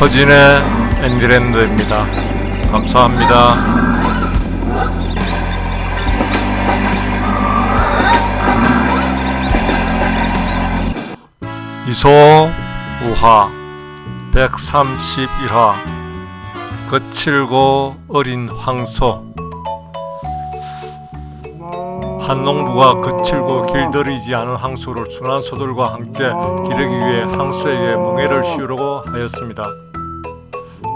허진의 앤디랜드입니다. 감사합니다. 이소 우하 131화 거칠고 어린 황소 한 농부가 거칠고 길들이지 않은 항소를 순한 소들과 함께 기르기 위해 항소에게 멍해를 씌우려고 하였습니다.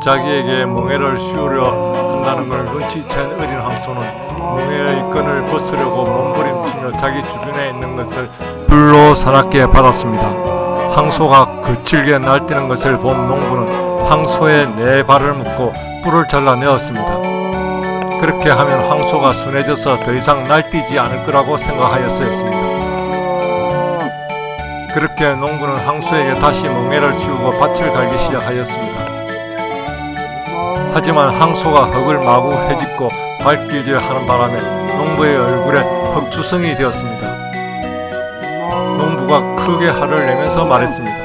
자기에게 멍해를 씌우려 한다는 걸 눈치챈 어린 항소는 멍해의 끈을 벗으려고 몸부림치며 자기 주변에 있는 것을 불로 사납게 받았습니다. 항소가 거칠게 날뛰는 것을 본 농부는 항소의 네 발을 묶고 뿔을 잘라내었습니다. 그렇게 하면 황소가 순해져서 더 이상 날뛰지 않을 거라고 생각하였었습니다. 그렇게 농부는 황소에게 다시 멍에를 씌우고 밭을 갈기 시작하였습니다. 하지만 황소가 흙을 마구 헤집고 발길질 하는 바람에 농부의 얼굴에 흙투성이 되었습니다. 농부가 크게 화를 내면서 말했습니다.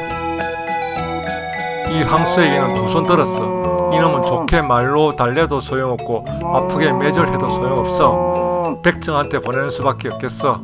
이 황소에게는 두 손 들었어. 이놈은 좋게 말로 달래도 소용없고 아프게 매절해도 소용없어. 백정한테 보내는 수밖에 없겠어.